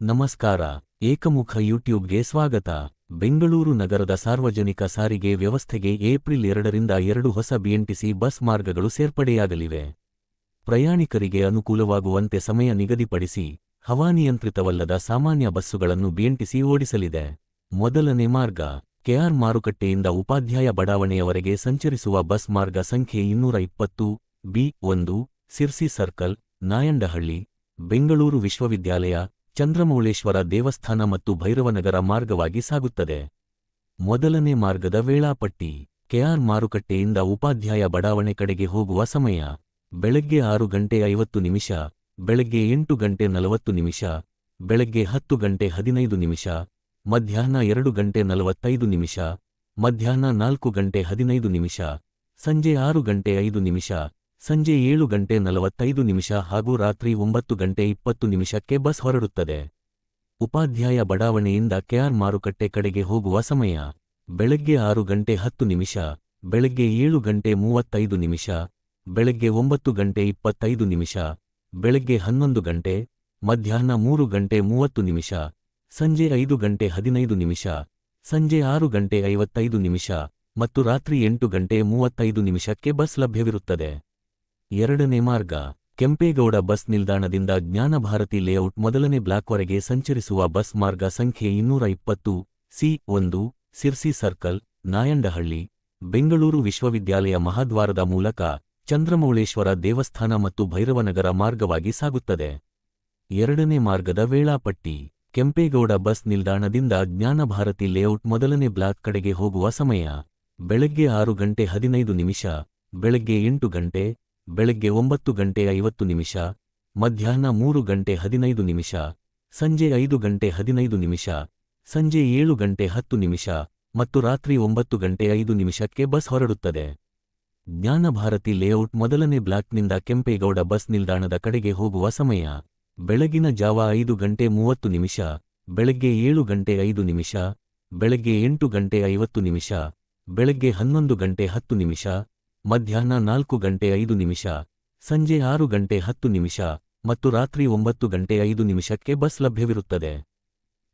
ನಮಸ್ಕಾರ, ಏಕಮುಖ ಯೂಟ್ಯೂಬ್ಗೆ ಸ್ವಾಗತ. ಬೆಂಗಳೂರು ನಗರದ ಸಾರ್ವಜನಿಕ ಸಾರಿಗೆ ವ್ಯವಸ್ಥೆಗೆ ಏಪ್ರಿಲ್ ಎರಡರಿಂದ ಎರಡು ಹೊಸ ಬಿಎಂಟಿಸಿ ಬಸ್ ಮಾರ್ಗಗಳು ಸೇರ್ಪಡೆಯಾಗಲಿವೆ. ಪ್ರಯಾಣಿಕರಿಗೆ ಅನುಕೂಲವಾಗುವಂತೆ ಸಮಯ ನಿಗದಿಪಡಿಸಿ ಹವಾನಿಯಂತ್ರಿತವಲ್ಲದ ಸಾಮಾನ್ಯ ಬಸ್ಸುಗಳನ್ನು ಬಿಎಂಟಿಸಿ ಓಡಿಸಲಿದೆ. ಮೊದಲನೇ ಮಾರ್ಗ, ಕೆಆರ್ ಮಾರುಕಟ್ಟೆಯಿಂದ ಉಪಾಧ್ಯಾಯ ಬಡಾವಣೆಯವರೆಗೆ ಸಂಚರಿಸುವ ಬಸ್ ಮಾರ್ಗ ಸಂಖ್ಯೆ ಇನ್ನೂರ ಇಪ್ಪತ್ತು, ಬಿ ಒಂದು, ಸಿರ್ಸಿ ಸರ್ಕಲ್, ನಾಯಂಡಹಳ್ಳಿ, ಬೆಂಗಳೂರು ವಿಶ್ವವಿದ್ಯಾಲಯ ಚಂದ್ರಮೌಳೇಶ್ವರ ದೇವಸ್ಥಾನ ಮತ್ತು ಭೈರವನಗರ ಮಾರ್ಗವಾಗಿ ಸಾಗುತ್ತದೆ. ಮೊದಲನೇ ಮಾರ್ಗದ ವೇಳಾಪಟ್ಟಿ, ಕೆಆರ್ ಮಾರುಕಟ್ಟೆಯಿಂದ ಉಪಾಧ್ಯಾಯ ಬಡಾವಣೆ ಕಡೆಗೆ ಹೋಗುವ ಸಮಯ, ಬೆಳಗ್ಗೆ ಆರು ಗಂಟೆ ಐವತ್ತು ನಿಮಿಷ, ಬೆಳಗ್ಗೆ ಎಂಟು ಗಂಟೆ ನಲವತ್ತು ನಿಮಿಷ, ಬೆಳಗ್ಗೆ ಹತ್ತು ಗಂಟೆ ಹದಿನೈದು ನಿಮಿಷ, ಮಧ್ಯಾಹ್ನ ಎರಡು ಗಂಟೆ ನಲವತ್ತೈದು ನಿಮಿಷ, ಮಧ್ಯಾಹ್ನ ನಾಲ್ಕು ಗಂಟೆ ಹದಿನೈದು ನಿಮಿಷ, ಸಂಜೆ ಆರು ಗಂಟೆ ಐದು ನಿಮಿಷ ಸಂಜೆ ಏಳು ಗಂಟೆ ನಲವತ್ತೈದು ನಿಮಿಷ ಹಾಗೂ ರಾತ್ರಿ ಒಂಬತ್ತು ಗಂಟೆ ಇಪ್ಪತ್ತು ನಿಮಿಷಕ್ಕೆ ಬಸ್ ಹೊರಡುತ್ತದೆ. ಉಪಾಧ್ಯಾಯ ಬಡಾವಣೆಯಿಂದ ಕೆಆರ್ ಮಾರುಕಟ್ಟೆ ಕಡೆಗೆ ಹೋಗುವ ಸಮಯ. ಬೆಳಗ್ಗೆ ಆರು ಗಂಟೆ ಹತ್ತು ನಿಮಿಷ, ಬೆಳಗ್ಗೆ ಏಳು ಗಂಟೆ ಮೂವತ್ತೈದು ನಿಮಿಷ, ಬೆಳಗ್ಗೆ ಒಂಬತ್ತು ಗಂಟೆ ಇಪ್ಪತ್ತೈದು ನಿಮಿಷ, ಬೆಳಗ್ಗೆ ಹನ್ನೊಂದು ಗಂಟೆ, ಮಧ್ಯಾಹ್ನ ಮೂರು ಗಂಟೆ ಮೂವತ್ತು ನಿಮಿಷ, ಸಂಜೆ ಐದು ಗಂಟೆ ಹದಿನೈದು ನಿಮಿಷ, ಸಂಜೆ ಆರು ಗಂಟೆ ಐವತ್ತೈದು ನಿಮಿಷ ಮತ್ತು ರಾತ್ರಿ ಎಂಟು ಗಂಟೆ ಮೂವತ್ತೈದು ನಿಮಿಷಕ್ಕೆ ಬಸ್ ಲಭ್ಯವಿರುತ್ತದೆ. ಎರಡನೇ ಮಾರ್ಗ, ಕೆಂಪೇಗೌಡ ಬಸ್ ನಿಲ್ದಾಣದಿಂದ ಜ್ಞಾನಭಾರತಿ ಲೇಔಟ್ ಮೊದಲನೇ ಬ್ಲಾಕ್ವರೆಗೆ ಸಂಚರಿಸುವ ಬಸ್ ಮಾರ್ಗ ಸಂಖ್ಯೆ ಇನ್ನೂರ ಇಪ್ಪತ್ತು, ಸಿ ಒಂದು, ಸಿರ್ಸಿ ಸರ್ಕಲ್, ನಾಯಂಡಹಳ್ಳಿ, ಬೆಂಗಳೂರು ವಿಶ್ವವಿದ್ಯಾಲಯ ಮಹಾದ್ವಾರದ ಮೂಲಕ ಚಂದ್ರಮೌಳೇಶ್ವರ ದೇವಸ್ಥಾನ ಮತ್ತು ಭೈರವನಗರ ಮಾರ್ಗವಾಗಿ ಸಾಗುತ್ತದೆ. ಎರಡನೇ ಮಾರ್ಗದ ವೇಳಾಪಟ್ಟಿ, ಕೆಂಪೇಗೌಡ ಬಸ್ ನಿಲ್ದಾಣದಿಂದ ಜ್ಞಾನಭಾರತಿ ಲೇಔಟ್ ಮೊದಲನೇ ಬ್ಲಾಕ್ ಕಡೆಗೆ ಹೋಗುವ ಸಮಯ, ಬೆಳಗ್ಗೆ ಆರು ಗಂಟೆ ಹದಿನೈದು ನಿಮಿಷ, ಬೆಳಗ್ಗೆ ಎಂಟು ಗಂಟೆ ಬೆಳಗ್ಗೆ ಒಂಬತ್ತು ಗಂಟೆ ಐವತ್ತು ನಿಮಿಷ, ಮಧ್ಯಾಹ್ನ ಮೂರು ಗಂಟೆ ಹದಿನೈದು ನಿಮಿಷ, ಸಂಜೆ ಐದು ಗಂಟೆ ಹದಿನೈದು ನಿಮಿಷ, ಸಂಜೆ ಏಳು ಗಂಟೆ ಹತ್ತು ನಿಮಿಷ ಮತ್ತು ರಾತ್ರಿ ಒಂಬತ್ತು ಗಂಟೆ ಐದು ನಿಮಿಷಕ್ಕೆ ಬಸ್ ಹೊರಡುತ್ತದೆ. ಜ್ಞಾನಭಾರತಿ ಲೇಔಟ್ ಮೊದಲನೇ ಬ್ಲಾಕ್ನಿಂದ ಕೆಂಪೇಗೌಡ ಬಸ್ ನಿಲ್ದಾಣದ ಕಡೆಗೆ ಹೋಗುವ ಸಮಯ. ಬೆಳಗಿನ ಜಾವ ಐದು ಗಂಟೆ ಮೂವತ್ತು ನಿಮಿಷ, ಬೆಳಗ್ಗೆ ಏಳು ಗಂಟೆ ಐದು ನಿಮಿಷ, ಬೆಳಗ್ಗೆ ಎಂಟು ಗಂಟೆ ಐವತ್ತು ನಿಮಿಷ, ಬೆಳಗ್ಗೆ ಹನ್ನೊಂದು ಗಂಟೆ ಹತ್ತು ನಿಮಿಷ ಮಧ್ಯಾಹ್ನ ನಾಲ್ಕು ಗಂಟೆ ಐದು ನಿಮಿಷ, ಸಂಜೆ ಆರು ಗಂಟೆ ಹತ್ತು ನಿಮಿಷ ಮತ್ತು ರಾತ್ರಿ ಒಂಬತ್ತು ಗಂಟೆ ಐದು ನಿಮಿಷಕ್ಕೆ ಬಸ್ ಲಭ್ಯವಿರುತ್ತದೆ.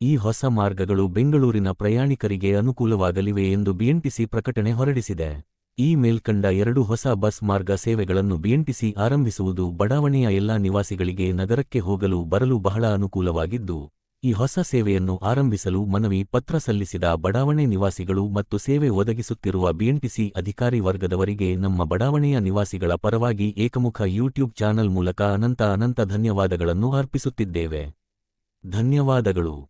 ಈ ಹೊಸ ಮಾರ್ಗಗಳು ಬೆಂಗಳೂರಿನ ಪ್ರಯಾಣಿಕರಿಗೆ ಅನುಕೂಲವಾಗಲಿವೆ ಎಂದು ಬಿಎಂಟಿಸಿ ಪ್ರಕಟಣೆ ಹೊರಡಿಸಿದೆ. ಈ ಮೇಲ್ಕಂಡ ಎರಡು ಹೊಸ ಬಸ್ ಮಾರ್ಗ ಸೇವೆಗಳನ್ನು ಬಿಎಂಟಿಸಿ ಆರಂಭಿಸುವುದು ಬಡಾವಣೆಯ ಎಲ್ಲಾ ನಿವಾಸಿಗಳಿಗೆ ನಗರಕ್ಕೆ ಹೋಗಲು ಬರಲು ಬಹಳ ಅನುಕೂಲವಾಗಿದ್ದು ಈ ಹೊಸ ಸೇವೆಯನ್ನು ಆರಂಭಿಸಲು ಮನವಿ, ಪತ್ರ ಸಲ್ಲಿಸಿದ ಬಡಾವಣೆ ನಿವಾಸಿಗಳು ಮತ್ತು ಸೇವೆ ಒದಗಿಸುತ್ತಿರುವ ಬಿಎಂಟಿಸಿ ಅಧಿಕಾರಿ ವರ್ಗದವರಿಗೆ ನಮ್ಮ ಬಡಾವಣೆಯ ನಿವಾಸಿಗಳ ಪರವಾಗಿ ಏಕಮುಖ ಯೂಟ್ಯೂಬ್ ಚಾನಲ್ ಮೂಲಕ ಅನಂತ ಅನಂತ ಧನ್ಯವಾದಗಳನ್ನು ಅರ್ಪಿಸುತ್ತಿದ್ದೇವೆ. ಧನ್ಯವಾದಗಳು.